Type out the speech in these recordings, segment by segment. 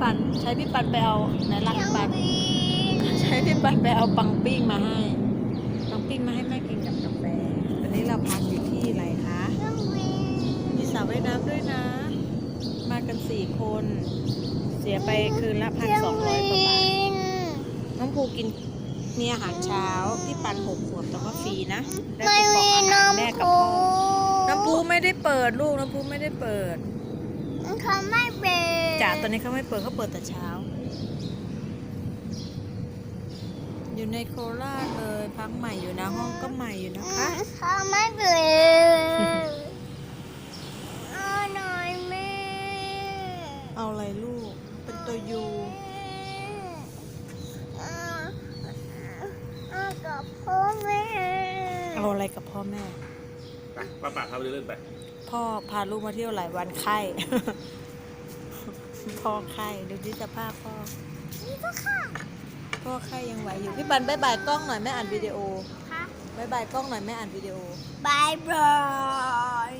ปัน ใช้พี่ปันไปเอาไหนรักปัน ใช้พี่ปันไปเอาปังปิ้งมาให้ ปังปิ้งมาให้แม่กินกับกาแฟตอนนี้เราพักอยู่ที่อะไรคะ มีสระว่ายน้ำด้วยนะ มากันสี่คน เสียไปคืนละพันสองร้อยกว่าบาท น้องภูกินมีอาหารเช้าพี่ปันหกขวบแต่ว่าฟรีนะ ได้กระป๋องอาหารแม่กับพ่อน้ำพุไม่ได้เปิดลูกน้ำพุไม่ได้เปิด เขาไม่เป็น จ๋าตอนนี้เขาไม่เปิดเขาเปิดแต่เช้า อยู่ในโคราชเลยพักใหม่อยู่นะห้องก็ใหม่อยู่นะคะเขาไม่เป็นเอาหน่อยแม่ เอาอะไรลูก เป็นตัวยูเอาเอากับพ่อแม่ เอาอะไรกับพ่อแม่ ไปป้าป่าพาไปเล่นไป พ่อพาลูกมาเที่ยวหลายวันไข้ พ่อไข้ดูที่สภาพพ่อนี่ก็ค่ะพ่อไข้ยังไหวอยู่พี่บันบายบายกล้องหน่อยแม่อ่านวิดีโอค่ะบายบายกล้องหน่อยแม่อ่านวิดีโอบายบาย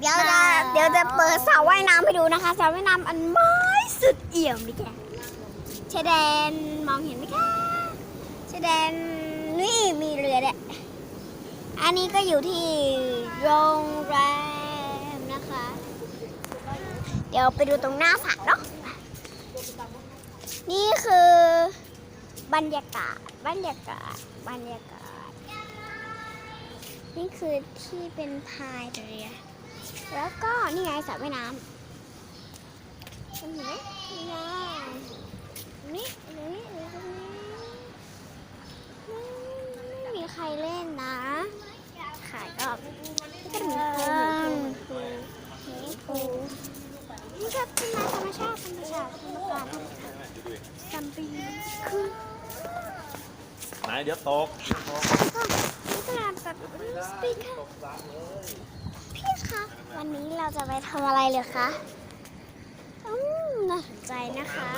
เดี๋ยวจะเดี๋ยวจะเปิดสระว่ายน้ำให้ดูนะคะสระว่ายน้ำอันไม้สุดเอี่ยมนี่แกชายแดนมองเห็นไหมคะชายแดนนี่มีเรือเนี่ยอันนี้ก็อยู่ที่โรงแรม เดี๋ยวไปดูตรงหน้าสระเนาะ นี่คือบรรยากาศ บรรยากาศ บรรยากาศ นี่คือที่เป็นพายเรือ แล้วก็นี่ไงสระว่ายน้ำเห็นไหมนี่ไงนี่นี่นี่ตรงนี้ไม่มีใครเล่นนะขายก็ก็มีคนนี่ปู นี่ก็เป็นธรรมชาติธรรมชาติธรรมชาติสัมปีคือไหนเดี๋ยวตกนี่ก็แบบสปีกค่ะพี่คะวันนี้เราจะไปทำอะไรเหรอคะอืมน่าสนใจนะคะ